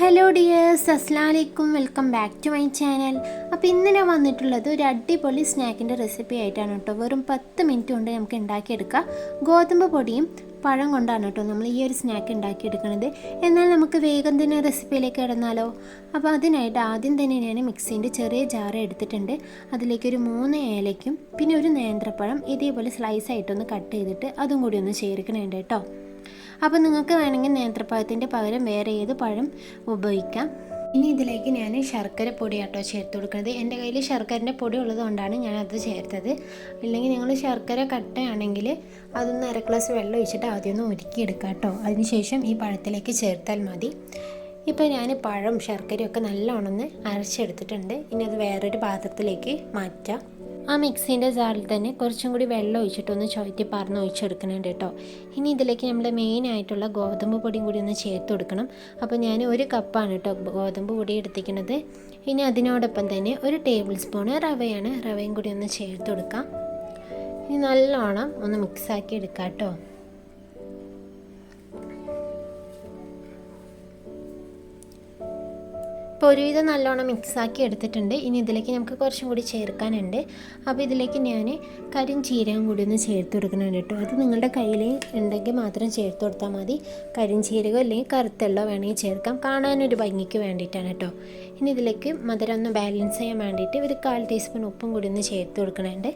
Hello dears അസ്ലാമലൈക്കും welcome back to my channel അപ്പോൾ ഇന്ന് ഞാൻ വന്നിട്ടുള്ളത് ഒരു അടിപൊളി സ്നാക്കിന്റെ റെസിപ്പി ആയിട്ടാണ് കേട്ടോ. വെറും പത്ത് മിനിറ്റ് കൊണ്ട് നമുക്ക് ഉണ്ടാക്കിയെടുക്കാം. ഗോതമ്പ് പൊടിയും പഴം കൊണ്ടാണ് കേട്ടോ നമ്മൾ ഈ ഒരു സ്നാക്ക് ഉണ്ടാക്കിയെടുക്കുന്നത്. എന്നാൽ നമുക്ക് വേഗം തന്നെ റെസിപ്പിയിലേക്ക് ഇടന്നാലോ അപ്പോൾ അതിനായിട്ട് ആദ്യം തന്നെ ഞാൻ മിക്സീന്റെ ചെറിയ ജാറ് എടുത്തിട്ടുണ്ട്. അതിലേക്ക് ഒരു മൂന്ന് ഏലയ്ക്കും പിന്നെ ഒരു നേന്ത്രപ്പഴം ഇതേപോലെ സ്ലൈസ് ആയിട്ടൊന്ന് കട്ട് ചെയ്തിട്ട് അതും കൂടി ഒന്ന് ചേർക്കണുണ്ട് കേട്ടോ. അപ്പോൾ നിങ്ങൾക്ക് വേണമെങ്കിൽ നേന്ത്രപ്പഴത്തിന്റെ പകരം വേറെ ഏത് പഴം ഉപയോഗിക്കാം. ഇനി ഇതിലേക്ക് ഞാൻ ശർക്കര പൊടി ആട്ടോ ചേർത്ത് കൊടുക്കുന്നത്. എന്റെ കയ്യിൽ ശർക്കരന്റെ പൊടി ഉള്ളതുകൊണ്ടാണ് ഞാൻ അത് ചേർത്തത്. ഇല്ലെങ്കിൽ നിങ്ങൾ ശർക്കര കട്ടയാണെങ്കിൽ അതൊന്ന് അര ഗ്ലാസ് വെള്ളം ഒഴിച്ചിട്ട് ആദ്യം ഒന്ന് ഒരുക്കിയെടുക്കുക കേട്ടോ. അതിനുശേഷം ഈ പഴത്തിലേക്ക് ചേർത്താൽ മതി. ഇപ്പോൾ ഞാൻ പഴം ശർക്കരയൊക്കെ നല്ലോണം ഒന്ന് അരച്ചെടുത്തിട്ടുണ്ട്. ഇനി അത് വേറൊരു പാത്രത്തിലേക്ക് മാറ്റാം. ആ മിക്സീന്റെ ജാറിൽ തന്നെ കുറച്ചും കൂടി വെള്ളം ഒഴിച്ചിട്ടൊന്ന് ചുവറ്റി പറഞ്ഞ് ഒഴിച്ചെടുക്കുന്നുണ്ട് കേട്ടോ. ഇനി ഇതിലേക്ക് നമ്മൾ മെയിൻ ആയിട്ടുള്ള ഗോതമ്പ് പൊടിയും കൂടി ഒന്ന് ചേർത്ത് കൊടുക്കണം. അപ്പോൾ ഞാൻ ഒരു കപ്പാണ് കേട്ടോ ഗോതമ്പ് പൊടി എടുത്തിരിക്കുന്നത്. ഇനി അതിനോടൊപ്പം തന്നെ ഒരു ടേബിൾ സ്പൂണ് റവയാണ്. റവയും കൂടി ഒന്ന് ചേർത്ത് കൊടുക്കാം. ഇനി നല്ലോണം ഒന്ന് മിക്സാക്കി എടുക്കാം കേട്ടോ. ഇപ്പോൾ ഒരുവിധം നല്ലോണം മിക്സാക്കി എടുത്തിട്ടുണ്ട്. ഇനി ഇതിലേക്ക് നമുക്ക് കുറച്ചും കൂടി ചേർക്കാനുണ്ട്. അപ്പോൾ ഇതിലേക്ക് ഞാൻ കരിഞ്ചീരകം കൂടി ഒന്ന് ചേർത്ത് കൊടുക്കുന്നുണ്ട് കേട്ടോ. അത് നിങ്ങളുടെ കയ്യിൽ ഉണ്ടെങ്കിൽ മാത്രം ചേർത്ത് കൊടുത്താൽ മതി. കരിഞ്ചീരകം അല്ലെങ്കിൽ കറുത്തുള്ള വേണമെങ്കിൽ ചേർക്കാം. കാണാനൊരു ഭംഗിക്ക് വേണ്ടിയിട്ടാണ് കേട്ടോ. ഇനി ഇതിലേക്ക് മധുരം ഒന്ന് ബാലൻസ് ചെയ്യാൻ വേണ്ടിയിട്ട് ഒരു കാൽ ടീസ്പൂൺ ഉപ്പും കൂടി ഒന്ന് ചേർത്ത് കൊടുക്കണുണ്ട്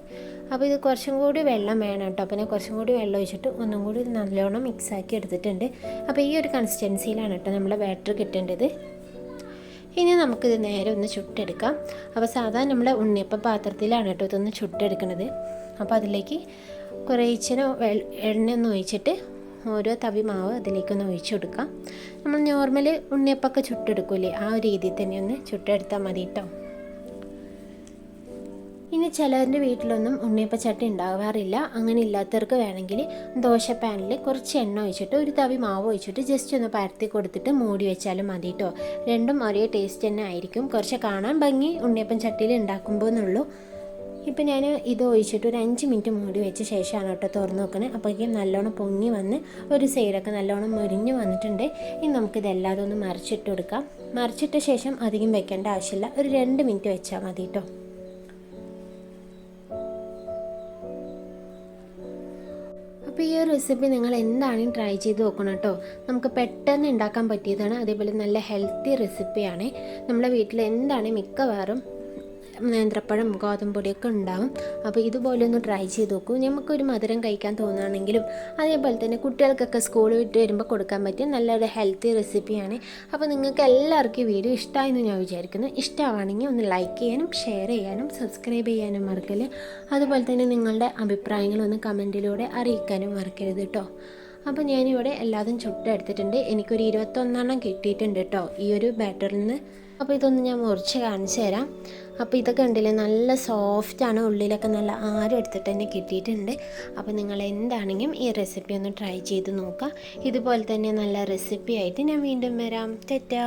അപ്പോൾ ഇത് കുറച്ചും കൂടി വെള്ളം വേണം കേട്ടോ. പിന്നെ കുറച്ചും കൂടി വെള്ളം ഒഴിച്ചിട്ട് ഒന്നും കൂടി നല്ലോണം മിക്സാക്കി എടുത്തിട്ടുണ്ട്. അപ്പോൾ ഈ ഒരു കൺസിസ്റ്റൻസിയിലാണ് കേട്ടോ നമ്മുടെ ബാറ്റർ കിട്ടേണ്ടത്. ഇനി നമുക്കിത് നേരെ ഒന്ന് ചുട്ടെടുക്കാം. അപ്പോൾ സാധാരണ നമ്മുടെ ഉണ്ണിയപ്പം പാത്രത്തിലാണ് കേട്ടോ ഇതൊന്ന് ചുട്ടെടുക്കുന്നത്. അപ്പോൾ അതിലേക്ക് കുറേച്ചിന് എണ്ണ ഒന്ന് ഒഴിച്ചിട്ട് ഓരോ തവി മാവ് അതിലേക്കൊന്ന് ഒഴിച്ചു കൊടുക്കാം. നമ്മൾ നോർമൽ ഉണ്ണിയപ്പൊക്കെ ചുട്ടെടുക്കൂലേ? ആ ഒരു രീതിയിൽ തന്നെ ഒന്ന് ചുട്ടെടുത്താൽ മതി കേട്ടോ. ഇനി ചിലരുടെ വീട്ടിലൊന്നും ഉണ്ണിയപ്പ ചട്ടി ഉണ്ടാവാറില്ല. അങ്ങനെ ഇല്ലാത്തവർക്ക് വേണമെങ്കിൽ ദോശ പാനിൽ കുറച്ച് എണ്ണ ഒഴിച്ചിട്ട് ഒരു തവി മാവ് ഒഴിച്ചിട്ട് ജസ്റ്റ് ഒന്ന് പരത്തി കൊടുത്തിട്ട് മൂടി വെച്ചാലും മതി കേട്ടോ രണ്ടും ഒരേ ടേസ്റ്റ് തന്നെ ആയിരിക്കും. കുറച്ച് കാണാൻ ഭംഗി ഉണ്ണിയപ്പം ചട്ടിയിൽ ഉണ്ടാക്കുമ്പോൾ എന്നുള്ളൂ. ഇപ്പം ഞാൻ ഇത് ഒഴിച്ചിട്ട് ഒരു അഞ്ച് മിനിറ്റ് മൂടി വെച്ച ശേഷമാണ് കേട്ടോ തുറന്ന് നോക്കുന്നത് അപ്പോഴേക്കും നല്ലോണം പൊങ്ങി വന്ന് ഒരു സൈഡൊക്കെ നല്ലോണം മുരിഞ്ഞ് വന്നിട്ടുണ്ട്. ഇനി നമുക്ക് ഒന്ന് മറിച്ചിട്ട് കൊടുക്കാം മറിച്ചിട്ട ശേഷം അധികം വെക്കേണ്ട ആവശ്യമില്ല. ഒരു രണ്ട് മിനിറ്റ് വെച്ചാൽ മതി കേട്ടോ അപ്പോൾ ഈ ഒരു റെസിപ്പി നിങ്ങൾ എന്താണെങ്കിലും ട്രൈ ചെയ്ത് നോക്കണം കേട്ടോ. നമുക്ക് പെട്ടെന്ന് ഉണ്ടാക്കാൻ പറ്റിയതാണ്. അതേപോലെ നല്ല ഹെൽത്തി റെസിപ്പിയാണ് നമ്മുടെ വീട്ടിൽ എന്താണ് മിക്കവാറും നേന്ത്രപ്പഴം ഗോതമ്പൊടിയൊക്കെ ഉണ്ടാവും. അപ്പോൾ ഇതുപോലെ ഒന്ന് ട്രൈ ചെയ്ത് നോക്കൂ. നമുക്കൊരു മധുരം കഴിക്കാൻ തോന്നുകയാണെങ്കിലും അതേപോലെ തന്നെ കുട്ടികൾക്കൊക്കെ സ്കൂൾ വിട്ട് വരുമ്പോൾ കൊടുക്കാൻ പറ്റിയ നല്ലൊരു ഹെൽത്തി റെസിപ്പിയാണ് അപ്പോൾ നിങ്ങൾക്ക് എല്ലാവർക്കും ഈ വീഡിയോ ഇഷ്ടമായെന്ന് ഞാൻ വിചാരിക്കുന്നു. ഇഷ്ടമാണെങ്കിൽ ഒന്ന് ലൈക്ക് ചെയ്യാനും ഷെയർ ചെയ്യാനും സബ്സ്ക്രൈബ് ചെയ്യാനും മറക്കല്ലേ? അതുപോലെ തന്നെ നിങ്ങളുടെ അഭിപ്രായങ്ങളൊന്ന് കമന്റിലൂടെ അറിയിക്കാനും മറക്കരുത് കേട്ടോ. അപ്പോൾ ഞാനിവിടെ എല്ലാതും ചുട്ടെടുത്തിട്ടുണ്ട്. എനിക്കൊരു ഇരുപത്തൊന്നെണ്ണം കിട്ടിയിട്ടുണ്ട് കേട്ടോ. ഈ ഒരു ബാറ്ററിൽ നിന്ന്. അപ്പോൾ ഇതൊന്ന് ഞാൻ മുറിച്ച് കാണിച്ചു തരാം. അപ്പോൾ ഇതൊക്കെ ഉണ്ടല്ലേ നല്ല സോഫ്റ്റാണ് ഉള്ളിലൊക്കെ നല്ല ആരും എടുത്തിട്ട് തന്നെ കിട്ടിയിട്ടുണ്ട്. അപ്പോൾ നിങ്ങൾ എന്താണെങ്കിലും ഈ റെസിപ്പി ഒന്ന് ട്രൈ ചെയ്ത് നോക്കുക. ഇതുപോലെ തന്നെ നല്ല റെസിപ്പി ആയിട്ട് ഞാൻ വീണ്ടും വരാം. തെറ്റാ